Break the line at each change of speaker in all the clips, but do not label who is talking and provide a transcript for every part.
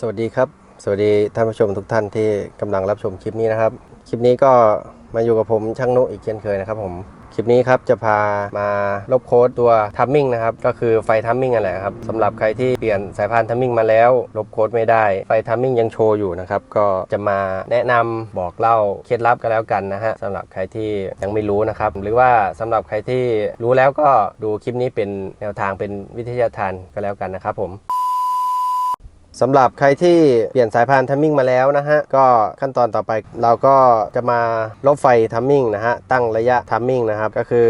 สวัสดีครับ สวัสดีท่านผู้ชมทุกท่านที่กำลังรับชมคลิปนี้นะครับ คลิปนี้ก็มาอยู่กับผมช่างนุอีกเช่นเคยนะครับผมคลิปนี้ครับจะพามาลบโค้ดตัวทัมมิ่งนะครับก็คือไฟทัมมิ่งนั่นแหละครับสำหรับใครที่เปลี่ยนสายพานทัมมิ่งมาแล้ว ลบโค้ดไม่ได้ ไฟทัมมิ่งยังโชว์อยู่นะครับก็จะมาแนะนำบอกเล่าเคล็ดลับกันแล้วกันนะฮะสำหรับใครที่ยังไม่รู้นะครับหรือว่าสำหรับใครที่รู้แล้วก็ดูคลิปนี้เป็นแนวทางเป็นวิทยาทานก็แล้วกันนะครับผม สำหรับใครที่เปลี่ยนสายพานทัมมิ่งมาแล้วนะฮะ ก็ขั้นตอนต่อไปเราก็จะมาลบไฟทัมมิ่งนะฮะ ตั้งระยะทัมมิ่งนะครับ ก็คือ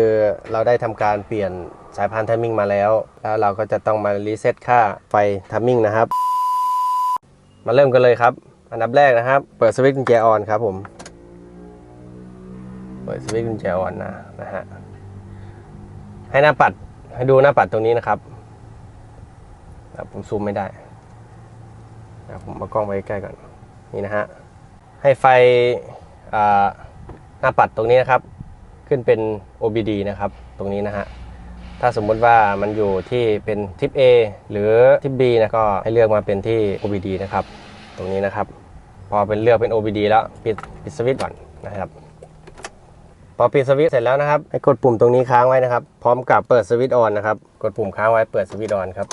เราได้ทำการเปลี่ยนสายพานทัมมิ่งมาแล้ว แล้วเราก็จะต้องมารีเซ็ตค่าไฟทัมมิ่งนะครับ มาเริ่มกันเลยครับ อันดับแรกนะครับ เปิดสวิตช์กุญแจออนครับผม เปิดสวิตช์กุญแจออนนะนะฮะ ให้หน้าปัดให้ดูหน้าปัดตรงนี้นะครับอ่ผมซูมไม่ได้ ผมมากล้องไว้ใกล้ก่อนนี่นะฮะให้ไฟหน้าปัดตรงนี้นะครับ ขึ้นเป็น OBD นะครับ ตรงนี้นะฮะถ้าสมมุติว่ามันอยู่ที่เป็นทิป A หรือทิป B นะก็ให้เลือกมาเป็นที่ OBD นะครับ ตรงนี้นะครับ พอเป็นเลือกเป็น OBD แล้วปิดปิดสวิตช์ก่อนนะครับพอปิดสวิตช์เสร็จแล้วนะครับให้กดปุ่มตรงนี้ค้างไว้นะครับ พร้อมกับเปิดสวิตช์ออนนะครับ กดปุ่มค้างไว้เปิดสวิตช์ออนครับ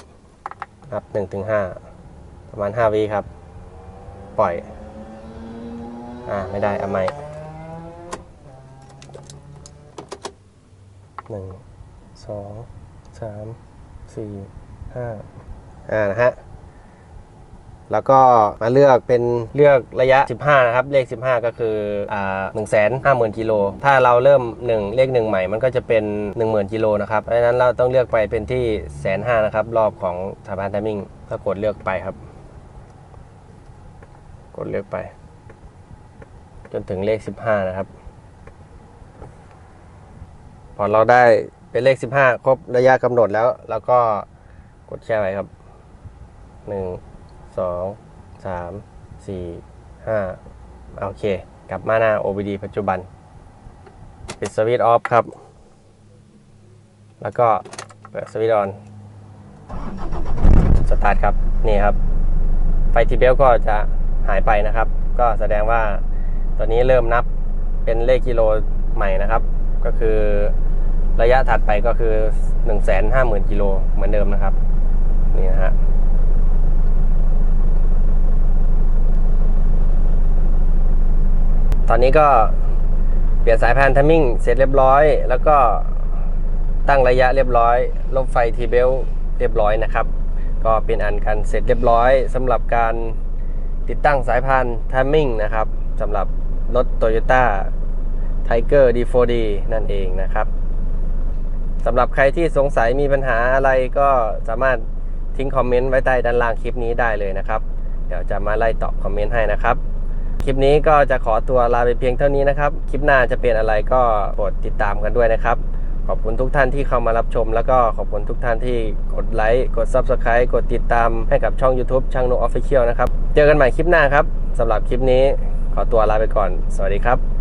นับ1-5ถึง5 ประมาณ 5วิครับ ปล่อย อ่า ไม่ได้เอาใหม่หนึ่งสองสามสี่ห้าอ่านะฮะแล้วก็มาเลือกเป็นเลือกระยะ 15 นะครับ เลข 15 ก็คืออ่า1 5 0 0 0 0กิโล ถ้าเราเริ่ม 1 เลข 1 ใหม่ มันก็จะเป็น 10,000กิโลนะครับ เพราะฉะนั้นเราต้องเลือกไปเป็นที่แสนห้านะครับ รอบของสถาบันทมิ่งถ้ากดเลือกไปครับ กดเลือกไป จนถึงเลข 15 นะครับ พอเราได้เป็นเลข 15 ครบระยะกำหนดแล้วเราก็กดแช่ไว้ครับ 1 2 3 4 5 โอเค กลับมาหน้า OBD ปัจจุบัน ปิดสวิตช์ออฟครับ แล้วก็เปิดสวิตช์ออนสตาร์ทครับ นี่ครับ ไฟทีเบลก็จะ หายไปนะครับ ก็แสดงว่าตอนนี้เริ่มนับเป็นเลขกิโลใหม่นะครับ ก็คือระยะถัดไปก็คือ 1 5 0 0 0 0กิโลเหมือนเดิมนะครับ นี่นะฮะตอนนี้ก็เปลี่ยนสายพานทัมมิ่งเสร็จเรียบร้อย แล้วก็ตั้งระยะเรียบร้อยลบไฟทีเบลเรียบร้อยนะครับ ก็เป็นอันกันเสร็จเรียบร้อยสำหรับการ ติดตั้งสายพานทัมมิ่งนะครับสำหรับรถ Toyota Tiger D4D นั่นเองนะครับสำหรับใครที่สงสัยมีปัญหาอะไรก็สามารถทิ้งคอมเมนต์ไว้ใต้ด้านล่างคลิปนี้ได้เลยนะครับ เดี๋ยวจะมาไล่ตอบคอมเมนต์ให้นะครับ คลิปนี้ก็จะขอตัวลาไปเพียงเท่านี้นะครับ คลิปหน้าจะเป็นอะไรก็โปรดติดตามกันด้วยนะครับ ขอบคุณทุกท่านที่เข้ามารับชม แล้วก็ขอบคุณทุกท่านที่กดไลค์กด Subscribe กดติดตามให้กับช่อง YouTube ช่างโนออฟฟิเชียลนะครับ เจอกันใหม่คลิปหน้าครับสำหรับคลิปนี้ขอตัวลาไปก่อน สวัสดีครับ